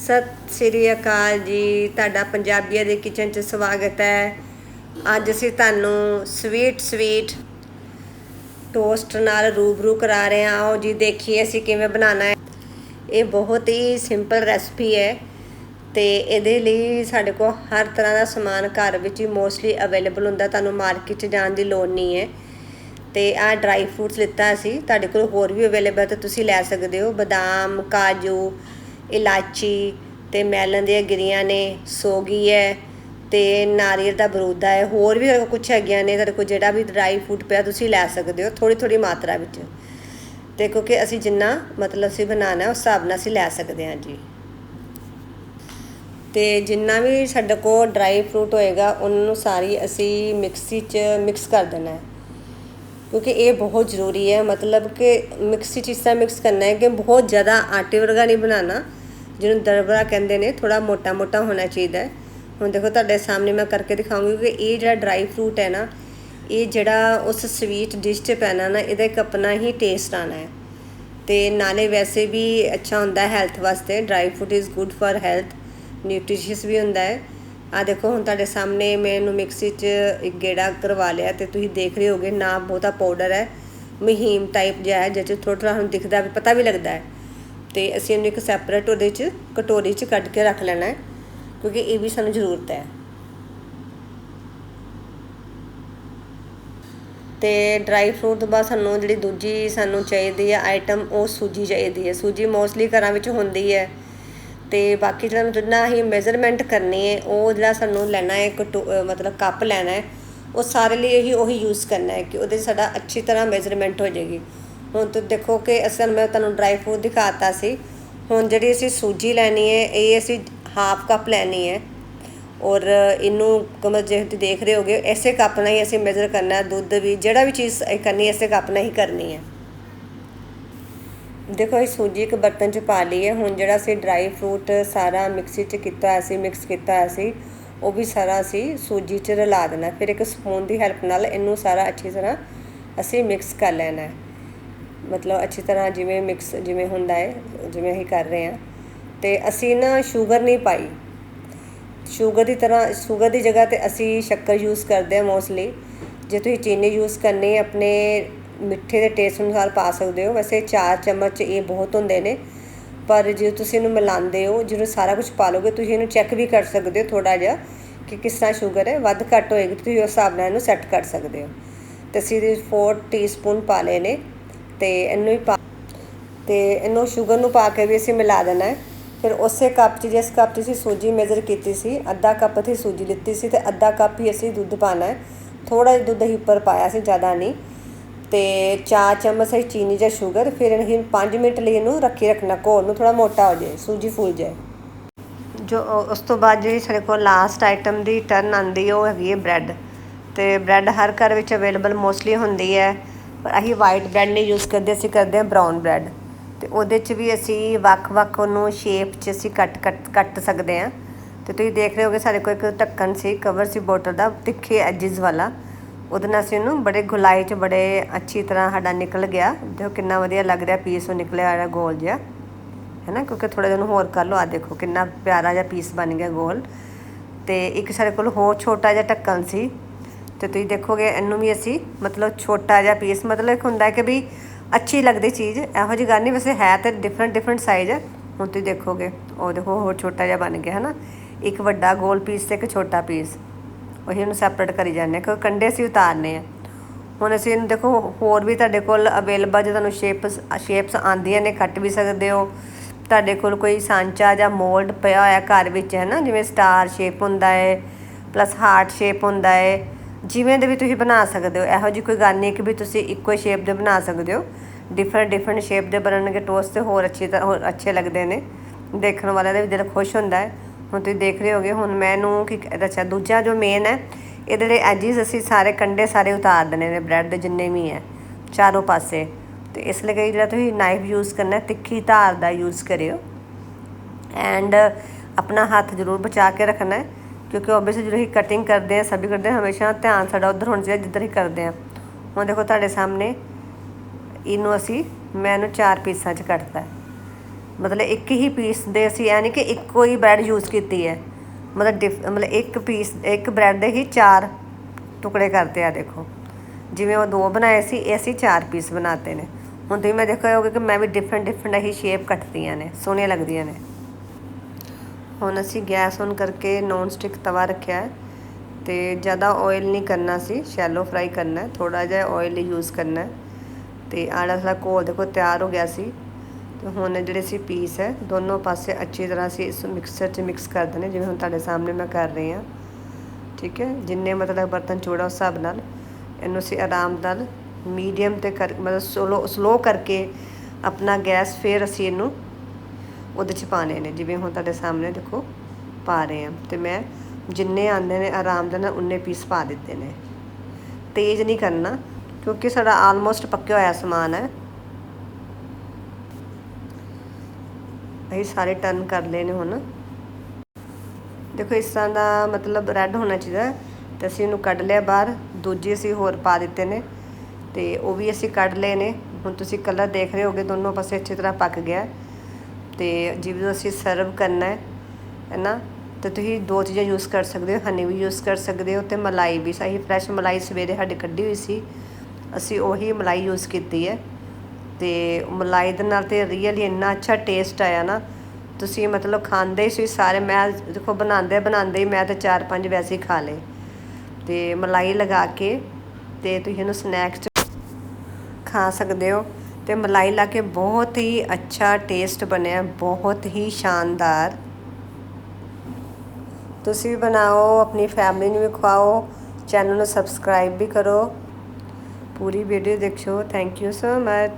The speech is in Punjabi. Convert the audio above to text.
ਸਤਿ ਸ਼੍ਰੀ ਅਕਾਲ ਜੀ। ਤੁਹਾਡਾ ਪੰਜਾਬੀਆਂ ਦੇ ਕਿਚਨ 'ਚ ਸਵਾਗਤ ਹੈ। ਅੱਜ ਅਸੀਂ ਤੁਹਾਨੂੰ ਸਵੀਟ ਸਵੀਟ ਟੋਸਟ ਨਾਲ ਰੂਬਰੂ ਕਰਾ ਰਹੇ ਹਾਂ। ਆਓ ਜੀ, ਦੇਖੀਏ ਅਸੀਂ ਕਿਵੇਂ ਬਣਾਉਣਾ ਹੈ। ਇਹ ਬਹੁਤ ਹੀ ਸਿੰਪਲ ਰੈਸਪੀ ਹੈ ਤੇ ਇਹਦੇ ਲਈ ਸਾਡੇ ਕੋਲ ਹਰ ਤਰ੍ਹਾਂ ਦਾ ਸਮਾਨ ਘਰ ਵਿੱਚ ਹੀ ਮੋਸਟਲੀ ਅਵੇਲੇਬਲ ਹੁੰਦਾ। ਤੁਹਾਨੂੰ ਮਾਰਕੀਟ 'ਚ ਜਾਣ ਦੀ ਲੋੜ ਨਹੀਂ ਹੈ। ਤੇ ਆਹ ਡਰਾਈ ਫਰੂਟਸ ਲਿੱਤਾ ਅਸੀਂ। ਤੁਹਾਡੇ ਕੋਲ ਹੋਰ ਵੀ ਅਵੇਲੇਬਲ ਤਾਂ ਤੁਸੀਂ ਲੈ ਸਕਦੇ ਹੋ। ਬਦਾਮ, ਕਾਜੂ ਇਲਾਚੀ ਅਤੇ ਮੈਲਨ ਦੀਆਂ ਗਿਰੀਆਂ ਨੇ ਸੋਗੀ ਹੈ ਅਤੇ ਨਾਰੀਅਲ ਦਾ ਬਰੂਦਾ ਹੈ। ਹੋਰ ਵੀ ਕੁਛ ਹੈਗੀਆਂ ਨੇ, ਤੁਹਾਡੇ ਕੋਲ ਜਿਹੜਾ ਵੀ ਡਰਾਈ ਫਰੂਟ ਪਿਆ, ਤੁਸੀਂ ਲੈ ਸਕਦੇ ਹੋ ਥੋੜ੍ਹੀ ਥੋੜ੍ਹੀ ਮਾਤਰਾ ਵਿੱਚ। ਅਤੇ ਕਿਉਂਕਿ ਅਸੀਂ ਜਿੰਨਾ ਮਤਲਬ ਅਸੀਂ ਬਣਾਉਣਾ, ਉਸ ਹਿਸਾਬ ਨਾਲ ਅਸੀਂ ਲੈ ਸਕਦੇ ਹਾਂ ਜੀ। ਅਤੇ ਜਿੰਨਾ ਵੀ ਸਾਡੇ ਕੋਲ ਡਰਾਈ ਫਰੂਟ ਹੋਏਗਾ, ਉਹਨਾਂ ਨੂੰ ਸਾਰੀ ਅਸੀਂ ਮਿਕਸੀ 'ਚ ਮਿਕਸ ਕਰ ਦੇਣਾ ਹੈ। ਕਿਉਂਕਿ ਇਹ ਬਹੁਤ ਜ਼ਰੂਰੀ ਹੈ, ਮਤਲਬ ਕਿ ਮਿਕਸੀ 'ਚ ਇਸ ਤਰ੍ਹਾਂ ਮਿਕਸ ਕਰਨਾ ਹੈ ਕਿ ਬਹੁਤ ਜ਼ਿਆਦਾ ਆਟੇ ਵਰਗਾ ਨਹੀਂ ਬਣਾਉਣਾ। ਜਿਹਨੂੰ ਦਰਬਰਾ ਕਹਿੰਦੇ ਨੇ ਥੋੜਾ ਮੋਟਾ ਮੋਟਾ ਹੋਣਾ ਚਾਹੀਦਾ ਹੈ। ਹੁਣ ਦੇਖੋ ਤੁਹਾਡੇ ਸਾਹਮਣੇ ਮੈਂ ਕਰਕੇ ਦਿਖਾਉਂਗੀ ਕਿ ਇਹ ਜਿਹੜਾ ਡਰਾਈ ਫਰੂਟ ਹੈ ਨਾ, ਇਹ ਜਿਹੜਾ ਉਸ ਸਵੀਟ ਡਿਸ਼ 'ਚ ਪੈਣਾ ਨਾ, ਇਹਦਾ ਇੱਕ ਆਪਣਾ ਹੀ ਟੇਸਟ ਆਣਾ ਹੈ। ਤੇ ਨਾਲੇ ਵੈਸੇ ਵੀ ਅੱਛਾ ਹੁੰਦਾ ਹੈ ਹੈਲਥ ਵਾਸਤੇ dry fruit is good for health nutritious ਵੀ ਹੁੰਦਾ ਹੈ। ਆ ਦੇਖੋ, ਹੁਣ ਤੁਹਾਡੇ ਸਾਹਮਣੇ ਮੈਂ ਇਹਨੂੰ ਮਿਕਸੀ 'ਚ ਇੱਕ ਗੇੜਾ ਕਰਵਾ ਲਿਆ ਤੇ ਤੁਸੀਂ ਦੇਖ ਰਹੇ ਹੋਗੇ, ਨਾ ਬਹੁਤਾ ਪਾਊਡਰ ਹੈ, ਮਹੀਮ ਟਾਈਪ ਜਿਹਾ ਹੈ, ਜਿਹਦੇ 'ਚ ਥੋੜਾ ਥੋੜਾ ਹੁਣ ਦਿਖਦਾ ਵੀ, ਪਤਾ ਵੀ ਲੱਗਦਾ ਹੈ। ਤੇ ਅਸੀਂ ਇਹਨੂੰ ਇੱਕ ਸੈਪਰੇਟ ਉਹਦੇ 'ਚ, ਕਟੋਰੀ 'ਚ ਕੱਢ ਕੇ ਰੱਖ ਲੈਣਾ ਹੈ, ਕਿਉਂਕਿ ਇਹ ਵੀ ਸਾਨੂੰ ਜ਼ਰੂਰਤ ਹੈ। ਤੇ ਡਰਾਈ ਫਰੂਟ ਤੋਂ ਬਾਅਦ ਸਾਨੂੰ ਜਿਹੜੀ ਦੂਜੀ ਸਾਨੂੰ ਚਾਹੀਦੀ ਹੈ ਆਈਟਮ ਉਹ ਸੂਜੀ ਚਾਹੀਦੀ ਹੈ। ਸੂਜੀ ਮੋਸਟਲੀ ਘਰਾਂ ਵਿੱਚ ਹੁੰਦੀ ਹੈ। ਤੇ ਬਾਕੀ ਜਿਹੜਾ ਜਿੰਨਾ ਹੀ ਮੈਜ਼ਰਮੈਂਟ ਕਰਨੀ ਹੈ, ਉਹ ਜਿਹੜਾ ਸਾਨੂੰ ਲੈਣਾ ਹੈ ਕਟੋ ਮਤਲਬ ਕੱਪ ਲੈਣਾ ਹੈ, ਉਹ ਸਾਰੇ ਲਈ ਇਹੀ ਉਹੀ ਯੂਜ਼ ਕਰਨਾ ਹੈ ਕਿ ਉਹਦੇ 'ਚ ਸਾਡਾ ਅੱਛੀ ਤਰ੍ਹਾਂ ਮੈਜ਼ਰਮੈਂਟ ਹੋ ਜਾਏਗੀ। ਹੁਣ ਤੁਸੀਂ ਦੇਖੋ ਕਿ ਅਸਲ ਮੈਂ ਤੁਹਾਨੂੰ ਡਰਾਈ ਫਰੂਟ ਦਿਖਾਤਾ ਸੀ। ਹੁਣ ਜਿਹੜੀ ਅਸੀਂ ਸੂਜੀ ਲੈਣੀ ਹੈ, ਇਹ ਅਸੀਂ ਹਾਫ ਕੱਪ ਲੈਣੀ ਹੈ। ਔਰ ਇਹਨੂੰ ਕਮਰ ਜੇ ਤੁਸੀਂ ਦੇਖ ਰਹੇ ਹੋਗੇ ਐਸੇ ਕੱਪ ਨਾਲ ਹੀ ਅਸੀਂ ਮੈਜ਼ਰ ਕਰਨਾ ਹੈ ਦੁੱਧ ਵੀ, ਜਿਹੜਾ ਵੀ ਚੀਜ਼ ਕਰਨੀ ਐਸੇ ਕੱਪ ਨਾਲ ਹੀ ਕਰਨੀ ਹੈ। ਦੇਖੋ, ਇਹ ਸੂਜੀ ਇੱਕ ਬਰਤਨ 'ਚ ਪਾ ਲਈ ਹੈ। ਹੁਣ ਜਿਹੜਾ ਅਸੀਂ ਡਰਾਈ ਫਰੂਟ ਸਾਰਾ ਮਿਕਸੀ 'ਚ ਕੀਤਾ ਹੋਇਆ ਸੀ ਮਿਕਸ ਕੀਤਾ ਹੋਇਆ ਸੀ, ਉਹ ਵੀ ਸਾਰਾ ਅਸੀਂ ਸੂਜੀ 'ਚ ਰਲਾ ਦੇਣਾ ਫਿਰ ਇੱਕ ਸਪੂਨ ਦੀ ਹੈਲਪ ਨਾਲ ਇਹਨੂੰ ਸਾਰਾ ਅੱਛੀ ਤਰ੍ਹਾਂ ਅਸੀਂ ਮਿਕਸ ਕਰ ਲੈਣਾ ਹੈ। ਮਤਲਬ ਅੱਛੀ ਤਰ੍ਹਾਂ ਜਿਵੇਂ ਮਿਕਸ ਜਿਵੇਂ ਹੁੰਦਾ ਹੈ, ਜਿਵੇਂ ਅਸੀਂ ਕਰ ਰਹੇ ਹਾਂ। ਤੇ ਅਸੀਂ ਨਾ ਸ਼ੂਗਰ ਨਹੀਂ ਪਾਈ। ਸ਼ੂਗਰ ਦੀ ਤਰ੍ਹਾਂ ਸ਼ੂਗਰ ਦੀ ਜਗ੍ਹਾ ਤੇ ਅਸੀਂ ਸ਼ੱਕਰ ਯੂਜ਼ ਕਰਦੇ ਹਾਂ ਮੋਸਟਲੀ ਜੇ ਤੁਸੀਂ ਚੀਨੀ ਯੂਜ਼ ਕਰਨੀ ਹੈ, ਆਪਣੇ ਮਿੱਠੇ ਦੇ ਟੇਸਟ ਅਨੁਸਾਰ ਪਾ ਸਕਦੇ ਹੋ। ਵੈਸੇ 4 ਚਮਚ ਇਹ ਬਹੁਤ ਹੁੰਦੇ ਨੇ। ਪਰ ਜੇ ਤੁਸੀਂ ਇਹਨੂੰ ਮਿਲਾਉਂਦੇ ਹੋ, ਜਦੋਂ ਸਾਰਾ ਕੁਝ ਪਾ ਲੋਗੇ ਤੁਸੀਂ ਇਹਨੂੰ ਚੈੱਕ ਵੀ ਕਰ ਸਕਦੇ ਹੋ ਥੋੜਾ ਜਿਹਾ ਕਿ ਕਿਸ ਤਰ੍ਹਾਂ ਸ਼ੂਗਰ ਹੈ। ਵੱਧ ਘੱਟ ਹੋਏਗੀ, ਤੁਸੀਂ ਉਸ ਹਿਸਾਬ ਨਾਲ ਇਹਨੂੰ ਸੈੱਟ ਕਰ ਸਕਦੇ ਹੋ। ਤੇ ਅਸੀਂ ਇਹਦੇ 4 ਟੀਸਪੂਨ ਪਾ ਲਏ ਨੇ। ਤੇ ਇਹਨੂੰ ਹੀ ਪਾ ਤੇ ਇਹਨੂੰ ਸ਼ੂਗਰ ਨੂੰ ਪਾ ਕੇ ਵੀ ਅਸੀਂ ਮਿਲਾ ਦੇਣਾ ਹੈ। ਫਿਰ ਉਸੇ ਕੱਪ 'ਚ, ਜਿਸ ਕੱਪ 'ਚ ਅਸੀਂ ਸੂਜੀ ਮੇਜ਼ਰ ਕੀਤੀ ਸੀ, ਅੱਧਾ ਕੱਪ ਅਸੀਂ ਸੂਜੀ ਲਿੱਤੀ ਸੀ ਤੇ ਅੱਧਾ ਕੱਪ ਹੀ ਅਸੀਂ ਦੁੱਧ ਪਾਣਾ ਹੈ। ਥੋੜਾ ਜਿਹਾ ਦੁੱਧ ਹੀ ਉੱਪਰ ਪਾਇਆ ਸੀ, ਜ਼ਿਆਦਾ ਨਹੀਂ। ਤੇ 4 ਚਮਚ ਅਸੀਂ ਚੀਨੀ ਜਾਂ ਸ਼ੂਗਰ ਫਿਰ ਇਹਨੂੰ 5 ਮਿੰਟ ਲਈ ਇਹਨੂੰ ਰੱਖੀ ਰੱਖਣਾ, ਘੋਲ ਨੂੰ ਥੋੜਾ ਮੋਟਾ ਹੋ ਜਾਏ, ਸੂਜੀ ਫੁੱਲ ਜਾਏ। ਜੋ ਉਸ ਤੋਂ ਬਾਅਦ ਜਿਹੜੀ ਸਾਡੇ ਕੋਲ ਲਾਸਟ ਆਈਟਮ ਦੀ ਟਰਨ ਆਂਦੀ ਉਹ ਹੈਗੀ ਹੈ ਬ੍ਰੈਡ ਤੇ ਬ੍ਰੈਡ ਹਰ ਘਰ ਵਿੱਚ ਅਵੇਲੇਬਲ ਮੋਸਟਲੀ ਹੁੰਦੀ ਹੈ। ਪਰ ਅਸੀਂ ਵਾਈਟ ਬ੍ਰੈਡ ਨਹੀਂ ਯੂਜ਼ ਕਰਦੇ, ਅਸੀਂ ਕਰਦੇ ਹਾਂ ਬ੍ਰਾਊਨ ਬ੍ਰੈਡ ਤੇ ਉਹਦੇ 'ਚ ਵੀ ਅਸੀਂ ਵੱਖ-ਵੱਖ ਉਹਨੂੰ ਸ਼ੇਪ 'ਚ ਅਸੀਂ ਕੱਟ ਕੱਟ ਕੱਟ ਸਕਦੇ ਹਾਂ। ਤੇ ਤੁਸੀਂ ਦੇਖ ਰਹੇ ਹੋਗੇ ਸਾਡੇ ਕੋਲ ਇੱਕ ਢੱਕਣ ਸੀ ਕਵਰ ਸੀ ਬੋਟਲ ਦਾ, ਤਿੱਖੇ ਐਜਸ ਵਾਲਾ। ਉਹਦੇ ਨਾਲ ਅਸੀਂ ਉਹਨੂੰ ਬੜੇ ਗੁਲਾਈ 'ਚ ਬੜੇ ਅੱਛੀ ਤਰ੍ਹਾਂ ਸਾਡਾ ਨਿਕਲ ਗਿਆ। ਦੇਖੋ ਕਿੰਨਾ ਵਧੀਆ ਲੱਗ ਰਿਹਾ ਪੀਸ ਉਹ ਨਿਕਲਿਆ ਆ ਗੋਲ ਜਿਹਾ। ਹੈ ਨਾ ਕਿਉਂਕਿ ਥੋੜਾ ਜਿਹਾ ਉਹਨੂੰ ਹੋਰ ਕਰ ਲਓ। ਆ ਦੇਖੋ ਕਿੰਨਾ ਪਿਆਰਾ ਜਿਹਾ ਪੀਸ ਬਣ ਗਿਆ ਗੋਲ। ਤੇ ਇੱਕ ਸਾਡੇ ਕੋਲ ਹੋਰ ਛੋਟਾ ਜਿਹਾ ਢੱਕਣ ਸੀ। ਤੇ ਤੁਸੀਂ ਦੇਖੋਗੇ, ਇਹਨੂੰ ਵੀ ਅਸੀਂ ਮਤਲਬ ਛੋਟਾ ਜਿਹਾ ਪੀਸ ਮਤਲਬ ਇੱਕ ਹੁੰਦਾ ਕਿ ਵੀ ਅੱਛੀ ਲੱਗਦੀ ਚੀਜ਼, ਇਹੋ ਜਿਹੀ ਗੱਲ ਨਹੀਂ, ਵੈਸੇ ਹੈ ਤੇ ਡਿਫਰੈਂਟ ਡਿਫਰੈਂਟ ਸਾਈਜ਼ ਹੈ ਹੁਣ ਤੁਸੀਂ ਦੇਖੋਗੇ, ਉਹ ਦੇਖੋ ਹੋਰ ਛੋਟਾ ਜਿਹਾ ਬਣ ਗਿਆ ਹੈ ਨਾ ਇੱਕ ਵੱਡਾ ਗੋਲ ਪੀਸ ਤੇ ਇੱਕ ਛੋਟਾ ਪੀਸ ਉਹੀ ਉਹਨੂੰ ਸੈਪਰੇਟ ਕਰੀ ਜਾਂਦੇ ਹਾਂ, ਕਿਉਂਕਿ ਕੰਡੇ ਅਸੀਂ ਉਤਾਰਨੇ ਆ। ਹੁਣ ਅਸੀਂ ਇਹਨੂੰ ਦੇਖੋ, ਹੋਰ ਵੀ ਤੁਹਾਡੇ ਕੋਲ ਅਵੇਲੇਬਲ ਜੇ ਤੁਹਾਨੂੰ ਸ਼ੇਪਸ ਸ਼ੇਪਸ ਆਉਂਦੀਆਂ ਨੇ, ਕੱਟ ਵੀ ਸਕਦੇ ਹੋ। ਤੁਹਾਡੇ ਕੋਲ ਕੋਈ ਸਾਂਚਾ ਜਾਂ ਮੋਲਡ ਪਿਆ ਹੋਇਆ ਘਰ ਵਿੱਚ ਹੈ ਨਾ ਜਿਵੇਂ ਸਟਾਰ ਸ਼ੇਪ ਹੁੰਦਾ ਹੈ ਪਲੱਸ ਹਾਰਟ ਸ਼ੇਪ ਹੁੰਦਾ ਹੈ। ਜਿਵੇਂ ਦੇ ਵੀ ਤੁਸੀਂ ਬਣਾ ਸਕਦੇ ਹੋ, ਇਹੋ ਜਿਹੀ ਕੋਈ ਗੱਲ ਨਹੀਂ ਕਿ ਵੀ ਤੁਸੀਂ ਇੱਕੋ ਸ਼ੇਪ ਦੇ ਬਣਾ ਸਕਦੇ ਹੋ। ਡਿਫਰੈਂਟ ਡਿਫਰੈਂਟ ਸ਼ੇਪ ਦੇ ਬਣਨਗੇ ਟੋਸਟ ਤੇ ਹੋਰ ਅੱਛੀ ਤਰ੍ਹਾਂ, ਹੋਰ ਅੱਛੇ ਲੱਗਦੇ ਨੇ। ਦੇਖਣ ਵਾਲਿਆਂ ਦਾ ਵੀ ਦਿਲ ਖੁਸ਼ ਹੁੰਦਾ ਹੈ। ਹੁਣ ਤੁਸੀਂ ਦੇਖ ਰਹੇ ਹੋਗੇ, ਹੁਣ ਮੈਨੂੰ ਕਿ ਅੱਛਾ, ਦੂਜਾ ਜੋ ਮੇਨ ਹੈ ਇਹਦੇ ਲਈ ਐਜਿਸ ਅਸੀਂ ਸਾਰੇ ਕੰਡੇ ਸਾਰੇ ਉਤਾਰ ਦੇਣੇ ਨੇ ਬ੍ਰੈਡ ਦੇ ਜਿੰਨੇ ਵੀ ਹੈ, ਚਾਰੋਂ ਪਾਸੇ। ਤੇ ਇਸ ਲਈ ਜਿਹੜਾ ਤੁਸੀਂ ਨਾਈਫ ਯੂਜ਼ ਕਰਨਾ ਤਿੱਖੀ ਧਾਰ ਦਾ ਯੂਜ਼ ਕਰਿਓ। ਐਂਡ ਆਪਣਾ ਹੱਥ ਜ਼ਰੂਰ ਬਚਾ ਕੇ ਰੱਖਣਾ ਹੈ। ਕਿਉਂਕਿ ਆਬਵੀਅਸਲੀ ਜਦੋਂ ਅਸੀਂ ਕਟਿੰਗ ਕਰਦੇ ਹਾਂ, ਸਭੀ ਕਰਦੇ ਹਾਂ, ਹਮੇਸ਼ਾ ਧਿਆਨ ਸਾਡਾ ਉਧਰ ਹੋਣਾ ਚਾਹੀਦਾ, ਜਿੱਧਰ ਹੀ ਕਰਦੇ ਹਾਂ। ਹੁਣ ਦੇਖੋ ਤੁਹਾਡੇ ਸਾਹਮਣੇ ਇਹਨੂੰ ਅਸੀਂ, ਮੈਂ ਇਹਨੂੰ ਚਾਰ ਪੀਸਾਂ 'ਚ ਕੱਟਦਾ ਮਤਲਬ ਇੱਕ ਹੀ ਪੀਸ ਦੇ ਅਸੀਂ ਐ ਨਹੀਂ ਕਿ ਇੱਕੋ ਹੀ ਬ੍ਰੈਡ ਯੂਜ਼ ਕੀਤੀ ਹੈ। ਮਤਲਬ ਡਿਫ ਮਤਲਬ ਇੱਕ ਪੀਸ ਇੱਕ ਬ੍ਰੈਡ ਦੇ ਹੀ ਚਾਰ ਟੁਕੜੇ ਕਰਤੇ ਆ, ਦੇਖੋ। ਜਿਵੇਂ ਉਹ ਦੋ ਬਣਾਏ ਸੀ, ਇਹ ਅਸੀਂ ਚਾਰ ਪੀਸ ਬਣਾਤੇ ਨੇ। ਹੁਣ ਤੁਸੀਂ ਮੈਂ ਦੇਖਿਆ ਹੋਗਾ ਕਿ ਮੈਂ ਵੀ ਡਿਫਰੈਂਟ ਡਿਫਰੈਂਟ ਹੀ ਸ਼ੇਪ ਕੱਟਦੀਆਂ ਨੇ, ਸੋਹਣੀਆਂ ਲੱਗਦੀਆਂ ਨੇ। ਹੁਣ ਅਸੀਂ ਗੈਸ ਔਨ ਕਰਕੇ ਨੌਨ ਸਟਿਕ ਤਵਾ ਰੱਖਿਆ ਹੈ ਤੇ ਜ਼ਿਆਦਾ ਆਇਲ ਨਹੀਂ ਕਰਨਾ ਸੀ ਸ਼ੈਲੋ ਫਰਾਈ ਕਰਨਾ ਹੈ ਥੋੜਾ ਜਿਹਾ ਆਇਲ ਯੂਜ਼ ਕਰਨਾ ਹੈ ਤੇ ਆੜਾ ਸਾਡਾ ਘੋਲ ਦੇਖੋ ਤਿਆਰ ਹੋ ਗਿਆ ਸੀ ਤੇ ਹੁਣ ਜਿਹੜੇ ਸੀ ਪੀਸ ਹੈ, ਦੋਨੋਂ ਪਾਸੇ ਅੱਛੀ ਤਰ੍ਹਾਂ ਅਸੀਂ ਇਸ ਮਿਕਸਰ 'ਚ ਮਿਕਸ ਕਰ ਦੇਣੇ, ਜਿਵੇਂ ਹੁਣ ਤੁਹਾਡੇ ਸਾਹਮਣੇ ਮੈਂ ਕਰ ਰਹੀ ਹਾਂ। ਠੀਕ ਹੈ, ਜਿੰਨੇ ਮਤਲਬ ਬਰਤਨ ਚੋੜਾ ਉਸ ਹਿਸਾਬ ਨਾਲ, ਇਹਨੂੰ ਅਸੀਂ ਆਰਾਮ ਨਾਲ ਮੀਡੀਅਮ ਤੇ ਕਰ, ਮਤਲਬ ਸਲੋ ਸਲੋ ਕਰਕੇ ਆਪਣਾ ਗੈਸ ਫੇਰ ਅਸੀਂ ਇਹਨੂੰ ਉਹਦੇ 'ਚ ਪਾਣੇ ਨੇ। ਜਿਵੇਂ ਹੁਣ ਤੁਹਾਡੇ ਸਾਹਮਣੇ ਦੇਖੋ, ਪਾ ਰਹੇ ਆ ਤੇ ਮੈਂ ਜਿੰਨੇ ਆਂਦੇ ਨੇ ਆਰਾਮ ਦੇ ਨਾਲ ਉਨੇ ਪੀਸ ਪਾ ਦਿੱਤੇ ਨੇ। ਤੇਜ਼ ਨਹੀਂ ਕਰਨਾ, ਕਿਉਂਕਿ ਸਾਡਾ ਆਲਮੋਸਟ ਪੱਕਿਆ ਹੋਇਆ ਸਮਾਨ ਹੈ। ਅਸੀਂ ਸਾਰੇ ਟਰਨ ਕਰ ਲਏ ਨੇ ਹੁਣ। ਦੇਖੋ, ਇਸ ਤਰ੍ਹਾਂ ਦਾ ਮਤਲਬ ਰੈੱਡ ਹੋਣਾ ਚਾਹੀਦਾ ਤੇ ਅਸੀਂ ਉਹਨੂੰ ਕੱਢ ਲਿਆ ਬਾਹਰ। ਦੂਜੇ ਅਸੀਂ ਹੋਰ ਪਾ ਦਿੱਤੇ ਨੇ। ਤੇ ਉਹ ਵੀ ਅਸੀਂ ਕੱਢ ਲਏ ਨੇ। ਹੁਣ ਤੁਸੀਂ ਕਲਰ ਦੇਖ ਰਹੇ ਹੋਗੇ, ਦੋਨੋਂ ਪਾਸੇ ਅੱਛੀ ਤਰ੍ਹਾਂ ਪੱਕ ਗਿਆ। ਤੇ ਜਿਵੇਂ ਅਸੀਂ ਸਰਵ ਕਰਨਾ ਹੈ ਨਾ, ਤੇ ਤੁਸੀਂ ਦੋ ਚੀਜ਼ਾਂ ਯੂਜ਼ ਕਰ ਸਕਦੇ ਹੋ ਹਨੀ ਵੀ ਯੂਜ਼ ਕਰ ਸਕਦੇ ਹੋ ਤੇ ਮਲਾਈ ਵੀ ਸਹੀ ਫਰੈਸ਼ ਮਲਾਈ ਸਵੇਰੇ ਸਾਡੀ ਕੱਢੀ ਹੋਈ ਸੀ, ਅਸੀਂ ਉਹੀ ਮਲਾਈ ਯੂਜ਼ ਕੀਤੀ ਹੈ, ਤੇ ਮਲਾਈ ਦੇ ਨਾਲ ਤੇ ਰੀਅਲੀ ਇੰਨਾ ਅੱਛਾ ਟੇਸਟ ਆਇਆ ਨਾ, ਤੁਸੀਂ ਮਤਲਬ ਖਾਂਦੇ ਸੀ ਸਾਰੇ, ਮੈਂ ਦੇਖੋ ਬਣਾਉਂਦੇ ਬਣਾਉਂਦੇ ਹੀ ਮੈਂ ਤਾਂ ਚਾਰ ਪੰਜ ਵੈਸੇ ਹੀ ਖਾ ਲਏ, ਤੇ ਮਲਾਈ ਲਗਾ ਕੇ ਤੇ ਤੁਸੀਂ ਇਹਨੂੰ ਸਨੈਕਸ ਖਾ ਸਕਦੇ ਹੋ ਤੇ ਮਲਾਈ ਲਾ ਕੇ ਬਹੁਤ ਹੀ ਅੱਛਾ ਟੇਸਟ ਬਣਿਆ ਬਹੁਤ ਹੀ ਸ਼ਾਨਦਾਰ ਤੁਸੀਂ ਵੀ ਬਣਾਓ ਆਪਣੀ ਫੈਮਿਲੀ ਨੂੰ ਵੀ ਖਵਾਓ ਚੈਨਲ ਨੂੰ ਸਬਸਕ੍ਰਾਈਬ ਵੀ ਕਰੋ ਪੂਰੀ ਵੀਡੀਓ ਦੇਖੋ ਥੈਂਕ ਯੂ ਸੋ ਮਚ